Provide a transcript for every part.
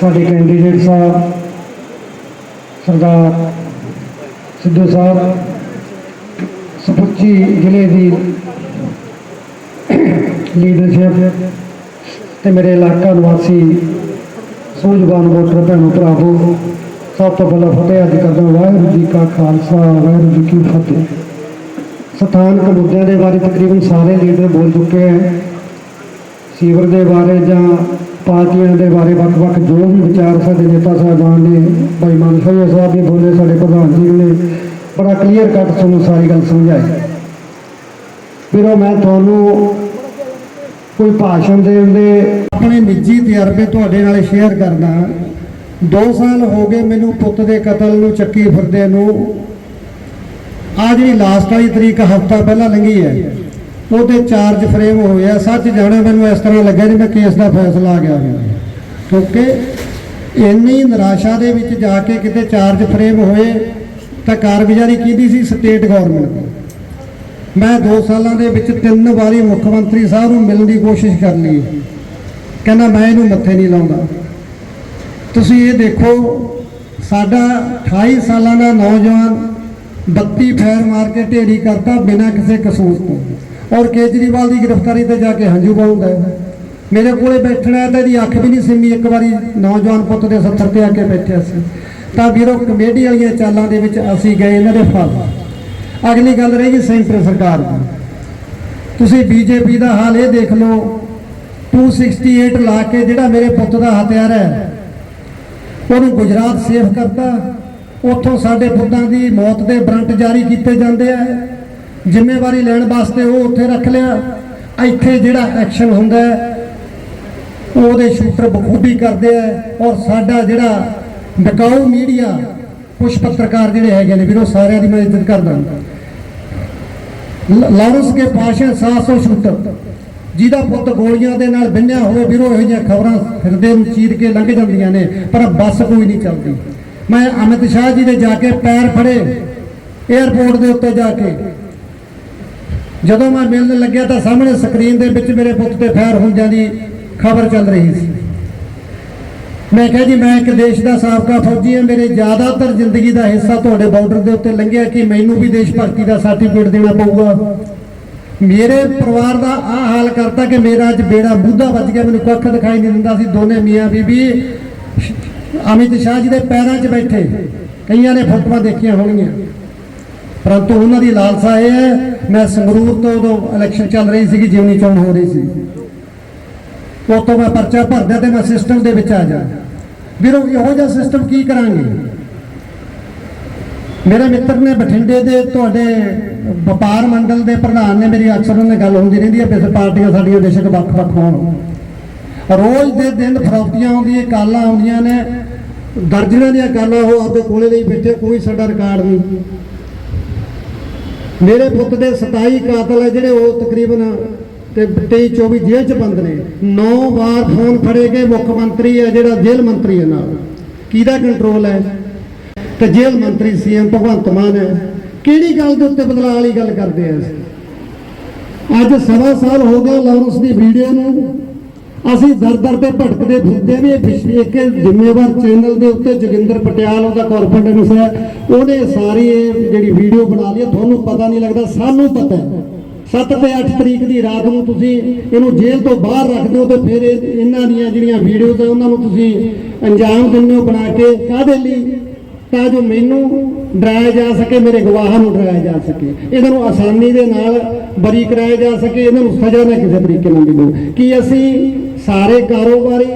ਸਾਡੇ ਕੈਂਡੀਡੇਟ ਸਾਹਿਬ, ਸਰਦਾਰ ਸਿੱਧੂ ਸਾਹਿਬ ਸਮੁੱਚੀ ਜ਼ਿਲ੍ਹੇ ਦੀ ਲੀਡਰਸ਼ਿਪ ਤੇ ਮੇਰੇ ਇਲਾਕਾ ਨਿਵਾਸੀ ਸੂਝਵਾਨ ਵੋਟਰ ਭੈਣੋ ਭਰਾਵੋ, ਸਭ ਤੋਂ ਪਹਿਲਾਂ ਫਤਿਹ ਅੱਜ ਕਰਦਾ ਵਾਹਿਗੁਰੂ ਜੀ ਕਾ ਖਾਲਸਾ, ਵਾਹਿਗੁਰੂ ਜੀ ਕੀ ਫਤਿਹ। ਸਥਾਨਕ ਮੁੱਦਿਆਂ ਦੇ ਬਾਰੇ ਤਕਰੀਬਨ ਸਾਰੇ ਲੀਡਰ ਬੋਲ ਚੁੱਕੇ ਹੈ। ਸੀਵਰ ਦੇ ਬਾਰੇ ਜਾਂ ਪਾਰਟੀਆਂ ਦੇ ਬਾਰੇ ਵੱਖ-ਵੱਖ ਜੋ ਵੀ ਵਿਚਾਰ ਸਾਡੇ ਨੇਤਾ ਸਾਹਿਬਾਨ ਨੇ, ਭਾਈ ਮਾਨਸਾ ਸਾਹਿਬ ਨੇ ਬੋਲੇ, ਸਾਡੇ ਪ੍ਰਧਾਨ ਜੀ ਨੇ, ਬੜਾ ਕਲੀਅਰ ਕੱਟ ਤੁਹਾਨੂੰ ਸਾਰੀ ਗੱਲ ਸਮਝਾਈ। ਫਿਰ ਮੈਂ ਤੁਹਾਨੂੰ ਕੋਈ ਭਾਸ਼ਣ ਦੇਣ ਦੇ ਆਪਣੇ ਨਿੱਜੀ ਤਜਰਬੇ ਤੁਹਾਡੇ ਨਾਲ ਸ਼ੇਅਰ ਕਰਦਾ 2 ਸਾਲ ਹੋ ਗਏ ਮੈਨੂੰ ਪੁੱਤ ਦੇ ਕਤਲ ਨੂੰ ਚੱਕੀ ਫਿਰਦੇ ਨੂੰ। ਆ ਜਿਹੜੀ ਲਾਸਟ ਵਾਲੀ ਤਰੀਕ ਹਫਤਾ ਪਹਿਲਾਂ ਲੰਘੀ ਹੈ ਉਹਦੇ ਚਾਰਜ ਫਰੇਮ ਹੋਇਆ ਸੱਚ ਜਾਣਾ ਮੈਨੂੰ ਇਸ ਤਰ੍ਹਾਂ ਲੱਗਿਆ ਜਿਵੇਂ ਕੇਸ ਦਾ ਫੈਸਲਾ ਆ ਗਿਆ ਹੋਵੇ। ਕਿਉਂਕਿ ਇੰਨੀ ਨਿਰਾਸ਼ਾ ਦੇ ਵਿੱਚ ਜਾ ਕੇ ਕਿਤੇ ਚਾਰਜ ਫਰੇਮ ਹੋਏ, ਤਾਂ ਕਾਰਗੁਜ਼ਾਰੀ ਕੀਤੀ ਸੀ? ਸਟੇਟ ਗਵਰਨਮੈਂਟ ਦੀ। ਮੈਂ 2 ਸਾਲਾਂ ਦੇ ਵਿੱਚ ਤਿੰਨ ਵਾਰੀ ਮੁੱਖ ਮੰਤਰੀ ਸਾਹਿਬ ਨੂੰ ਮਿਲਣ ਦੀ ਕੋਸ਼ਿਸ਼ ਕਰ ਲਈ ਕਹਿੰਦਾ, ਮੈਂ ਇਹਨੂੰ ਮੱਥੇ ਨਹੀਂ ਲਾਉਂਦਾ। ਤੁਸੀਂ ਇਹ ਦੇਖੋ, ਸਾਡਾ 28 ਸਾਲਾਂ ਦਾ ਨੌਜਵਾਨ 32 ਫੈਰ ਮਾਰ ਕੇ ਢੇਰੀ ਕਰਤਾ ਬਿਨਾਂ ਕਿਸੇ ਕਸੂਰ ਤੋਂ। ਔਰ ਕੇਜਰੀਵਾਲ ਦੀ ਗ੍ਰਿਫਤਾਰੀ ਤੇ ਜਾ ਕੇ ਹੰਝੂ ਪਾਉਂਦਾ ਹੈ। ਮੇਰੇ ਕੋਲੇ ਬੈਠਣਾ ਹੈ ਤਾਂ ਇਹਦੀ ਅੱਖ ਵੀ ਨਹੀਂ ਸਿੰਮੀ, ਇੱਕ ਵਾਰੀ ਨੌਜਵਾਨ ਪੁੱਤ ਦੇ ਸੱਥਰ ਤੇ ਆ ਕੇ ਬੈਠਿਆ ਸੀ। ਤਾਂ ਵੀਰੋ, ਕਮੇਡੀ ਵਾਲੀਆਂ ਚਾਲਾਂ ਦੇ ਵਿੱਚ ਅਸੀਂ ਗਏ ਇਹਨਾਂ ਦੇ ਫਲ। ਅਗਲੀ ਗੱਲ ਰਹੀ ਜੀ ਸੈਂਟਰ ਸਰਕਾਰ ਦੀ। ਤੁਸੀਂ ਬੀਜੇਪੀ ਦਾ ਹਾਲ ਇਹ ਦੇਖ ਲਓ 268 ਲਾ ਕੇ ਜਿਹੜਾ ਮੇਰੇ ਪੁੱਤ ਦਾ ਹਥਿਆਰ ਹੈ, ਉਹਨੂੰ ਗੁਜਰਾਤ ਸੇਫ ਕਰਤਾ। ਉੱਥੋਂ ਸਾਡੇ ਪੁੱਤਾਂ ਦੀ ਮੌਤ ਦੇ ਵਾਰੰਟ ਜਾਰੀ ਕੀਤੇ ਜਾਂਦੇ ਆ। ਜ਼ਿੰਮੇਵਾਰੀ ਲੈਣ ਵਾਸਤੇ ਉਹ ਉੱਥੇ ਰੱਖ ਲਿਆ। ਇੱਥੇ ਜਿਹੜਾ ਐਕਸ਼ਨ ਹੁੰਦਾ ਉਹਦੇ ਸ਼ੂਟਰ ਬਖੂਬੀ ਕਰਦੇ ਆ ਔਰ ਸਾਡਾ ਜਿਹੜਾ ਬਕਾਊ ਮੀਡੀਆ ਕੁਝ ਪੱਤਰਕਾਰ ਜਿਹੜੇ ਹੈਗੇ ਨੇ ਵੀਰੋ, ਸਾਰਿਆਂ ਦੀ ਮੈਂ ਇੱਜ਼ਤ ਕਰਦਾ ਲਾਰੈਂਸ ਕੇ ਪਾਸ਼ੇ 700 ਸ਼ੂਟਰ ਜਿਹਦਾ ਪੁੱਤ ਗੋਲੀਆਂ ਦੇ ਨਾਲ ਬੰਨਿਆ ਹੋਵੇ, ਵੀਰੋ, ਇਹੋ ਜਿਹੀਆਂ ਖਬਰਾਂ ਫਿਰਦੇ ਨੂੰ ਚੀਰ ਕੇ ਲੰਘ ਜਾਂਦੀਆਂ ਨੇ, ਪਰ ਬੱਸ ਕੋਈ ਨਹੀਂ ਚੱਲਦੀ। ਮੈਂ ਅਮਿਤ ਸ਼ਾਹ ਜੀ ਦੇ ਜਾ ਕੇ ਪੈਰ ਫੜੇ 에ਅਰਪੋਰਟ ਦੇ ਉੱਤੇ ਜਾ ਕੇ। ਜਦੋਂ ਮੈਂ ਮਿਲਣ ਲੱਗਿਆ ਤਾਂ ਸਾਹਮਣੇ ਸਕਰੀਨ ਦੇ ਵਿੱਚ ਮੇਰੇ ਪੁੱਤ ਤੇ ਫੈਰ ਹੁੰਦਿਆਂ ਦੀ ਖਬਰ ਚੱਲ ਰਹੀ ਸੀ। ਮੈਂ ਕਿਹਾ ਜੀ, ਮੈਂ ਇੱਕ ਦੇਸ਼ ਦਾ ਸਾਬਕਾ ਫੌਜੀ ਹਾਂ, ਮੇਰੇ ਜ਼ਿਆਦਾਤਰ ਜ਼ਿੰਦਗੀ ਦਾ ਹਿੱਸਾ ਤੁਹਾਡੇ ਬਾਰਡਰ ਦੇ ਉੱਤੇ ਲੰਘਿਆ, ਕਿ ਮੈਨੂੰ ਵੀ ਦੇਸ਼ ਭਗਤੀ ਦਾ ਸਰਟੀਫਿਕੇਟ ਦੇਣਾ ਪਊਗਾ। ਮੇਰੇ ਪਰਿਵਾਰ ਦਾ ਆ ਹਾਲ ਕਰਤਾ ਕਿ ਮੇਰਾ ਅੱਜ ਬੇੜਾ ਬੁੱਧਾ ਵੱਜ ਗਿਆ, ਮੈਨੂੰ ਕੱਖ ਦਿਖਾਈ ਨਹੀਂ ਦਿੰਦਾ ਸੀ। ਦੋਨੇ ਮੀਆਂ ਬੀਬੀ ਅਮਿਤ ਸ਼ਾਹ ਜੀ ਦੇ ਪੈਰਾਂ 'ਚ ਬੈਠੇ, ਕਈਆਂ ਨੇ ਫੋਟੋਆਂ ਦੇਖੀਆਂ ਹੋਣਗੀਆਂ। ਪਰੰਤੂ ਉਹਨਾਂ ਦੀ ਲਾਲਸਾ ਇਹ ਹੈ, ਮੈਂ ਸੰਗਰੂਰ ਤੋਂ ਉਦੋਂ ਇਲੈਕਸ਼ਨ ਚੱਲ ਰਹੀ ਸੀਗੀ, ਜਿਉਣੀ ਚੋਣ ਹੋ ਰਹੀ ਸੀ। ਉਤੋਂ ਮੈਂ ਪਰਚਾ ਭਰਦਾ ਤੇ ਮੈਂ ਸਿਸਟਮ ਦੇ ਵਿੱਚ ਆ ਜਾ। ਵੀਰੋ, ਇਹੋ ਜਿਹਾ ਸਿਸਟਮ ਕੀ ਕਰਾਂਗੇ? ਮੇਰੇ ਮਿੱਤਰ ਨੇ ਬਠਿੰਡੇ ਦੇ ਤੁਹਾਡੇ ਵਪਾਰ ਮੰਡਲ ਦੇ ਪ੍ਰਧਾਨ ਨੇ ਮੇਰੀ ਅਕਸਰ ਉਹਨਾਂ ਨਾਲ ਗੱਲ ਹੁੰਦੀ ਰਹਿੰਦੀ ਹੈ ਪਿੱਛੇ ਪਾਰਟੀਆਂ ਸਾਡੀਆਂ ਦੇਸ਼ਕ ਵੱਖ-ਵੱਖ ਹੋਣ। ਰੋਜ਼ ਦੇ ਦਿਨ ਫਰੋਤੀਆਂ ਆਉਂਦੀਆਂ, ਕਾਲਾਂ ਆਉਂਦੀਆਂ ਨੇ, ਦਰਜਨਾਂ ਦੀਆਂ ਕਾਲਾਂ ਉਹ ਆਪਦੇ ਕੋਲੇ ਲਈ ਬੈਠੇ, ਕੋਈ ਸਾਡਾ ਰਿਕਾਰਡ ਨਹੀਂ। ਮੇਰੇ ਪੁੱਤ ਦੇ 27 ਕਾਤਲ ਹੈ ਜਿਹੜੇ ਉਹ ਤਕਰੀਬਨ ਤੇ 23 24 ਜੇਲ੍ਹ ਚ ਬੰਦ ਨੇ। 9 ਵਾਰ ਫੋਨ ਫੜੇ ਗਏ ਮੁੱਖ ਮੰਤਰੀ ਹੈ ਜਿਹੜਾ ਜੇਲ੍ਹ ਮੰਤਰੀ ਹੈ ਨਾਲ। ਕਿਹਦਾ ਕੰਟਰੋਲ ਹੈ ਤੇ ਜੇਲ੍ਹ ਮੰਤਰੀ ਸੀਐਮ ਭਗਵੰਤ ਮਾਨ ਹੈ ਕਿਹੜੀ ਗੱਲ ਦੇ ਉੱਤੇ ਬਦਲਾਅ ਵਾਲੀ ਗੱਲ ਕਰਦੇ ਆ ਅਸੀਂ? ਅੱਜ ਸਵਾ ਸਾਲ ਹੋ ਗਿਆ ਲਾਰੈਂਸ ਦੀ ਵੀਡੀਓ ਨੂੰ। ਅਸੀਂ ਦਰ ਦਰ ਤੇ ਭਟਕਦੇ ਫਿਰਦੇ ਵੀ ਇੱਕ ਜ਼ਿੰਮੇਵਾਰ ਚੈਨਲ ਦੇ ਉੱਤੇ ਜੋਗਿੰਦਰ ਪਟਿਆਲ ਉਹਦਾ ਕਾਰਪੋਰੇਟਰ ਹੈ ਉਹਨੇ ਸਾਰੀ ਇਹ ਜਿਹੜੀ ਵੀਡੀਓ ਬਣਾ ਲਈ ਹੈ, ਤੁਹਾਨੂੰ ਪਤਾ ਨਹੀਂ ਲੱਗਦਾ ਸਾਨੂੰ ਪਤਾ ਹੈ। 7 ਤੇ 8 ਤਰੀਕ ਦੀ ਰਾਤ ਨੂੰ ਤੁਸੀਂ ਇਹਨੂੰ ਜੇਲ੍ਹ ਤੋਂ ਬਾਹਰ ਰੱਖਦੇ ਹੋ ਤੇ ਫਿਰ ਇਹ- ਇਹਨਾਂ ਦੀਆਂ ਜਿਹੜੀਆਂ ਵੀਡੀਓਜ਼ ਆ ਉਹਨਾਂ ਨੂੰ ਤੁਸੀਂ ਅੰਜਾਮ ਦਿੰਦੇ ਹੋ ਬਣਾ ਕੇ। ਕਾਹਦੇ ਲਈ? ਤਾਂ ਜੋ ਮੈਨੂੰ ਡਰਾਇਆ ਜਾ ਸਕੇ ਮੇਰੇ ਗਵਾਹਾਂ ਨੂੰ ਡਰਾਇਆ ਜਾ ਸਕੇ। ਇਹਨਾਂ ਨੂੰ ਆਸਾਨੀ ਦੇ ਨਾਲ ਬਰੀ ਕਰਾਇਆ ਜਾ ਸਕੇ ਇਹਨਾਂ ਨੂੰ ਸਜ਼ਾ ਨਾ ਕਿਸੇ ਤਰੀਕੇ ਨਾਲ ਮਿਲੇ ਕਿ ਅਸੀਂ ਸਾਰੇ ਕਾਰੋਬਾਰੀ,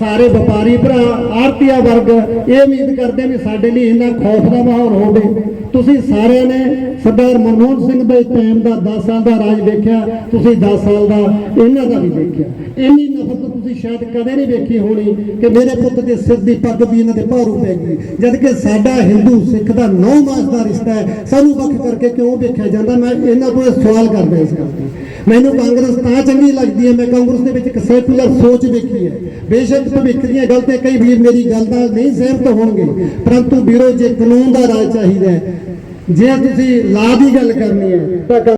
ਸਾਰੇ ਵਪਾਰੀ ਭਰਾ ਆਰਤੀਆ ਵਰਗ, ਇਹ ਉਮੀਦ ਕਰਦੇ ਵੀ ਸਾਡੇ ਲਈ ਇੰਨਾ ਖੌਫ ਦਾ ਮਾਹੌਲ ਹੋਵੇ। ਤੁਸੀਂ ਸਾਰਿਆਂ ਨੇ ਸਰਦਾਰ ਮਨਮੋਹਨ ਸਿੰਘ ਦੇ ਟਾਈਮ ਦਾ 10 ਸਾਲ ਦਾ ਰਾਜ ਦੇਖਿਆ ਤੁਸੀਂ 10 ਸਾਲ ਦਾ ਇਹਨਾਂ ਦਾ ਵੀ ਦੇਖਿਆ ਇੰਨੀ ਨਫ਼ਰਤ ਤੁਸੀਂ ਸ਼ਾਇਦ ਕਦੇ ਨਹੀਂ ਵੇਖੀ ਹੋਣੀ ਕਿ ਮੇਰੇ ਪੁੱਤ ਦੇ ਸਿਰ ਦੀ ਪੱਗ ਵੀ ਇਹਨਾਂ ਦੇ ਭਾਰੂ ਪੈ ਗਈ। ਜਦ ਕਿ ਸਾਡਾ ਹਿੰਦੂ ਸਿੱਖ ਦਾ ਨੌ ਮਾਸ ਦਾ ਰਿਸ਼ਤਾ ਹੈ, ਸਾਨੂੰ ਵੱਖ ਕਰਕੇ ਕਿਉਂ ਵੇਖਿਆ ਜਾਂਦਾ? ਮੈਂ ਇਹਨਾਂ ਕੋਲ ਸਵਾਲ ਕਰਦਾ ਇਸ ਕਰਕੇ ਮੈਨੂੰ ਕਾਂਗਰਸ ਤਾਂ ਚੰਗੀ ਲੱਗਦੀ ਹੈ, ਮੈਂ ਕਾਂਗਰਸ ਦੇ ਵਿੱਚ ਇੱਕ ਸੈਕੂਲਰ ਸੋਚ ਵੇਖੀ ਹੈ। ਬੇਸ਼ੱਕ ਭਵਿੱਖ ਦੀਆਂ ਗੱਲ ਕਈ ਵੀਰ ਮੇਰੀ ਗੱਲ ਨਾਲ ਨਹੀਂ ਸਹਿਮਤ ਹੋਣਗੇ, ਪਰੰਤੂ ਵੀਰੋ, ਜੇ ਕਾਨੂੰਨ ਦਾ ਰਾਜ ਚਾਹੀਦਾ ਹੈ, ਜੇ ਤੁਸੀਂ ਲਾ ਦੀ ਗੱਲ ਕਰਨੀ ਹੈ, ਤਾਂ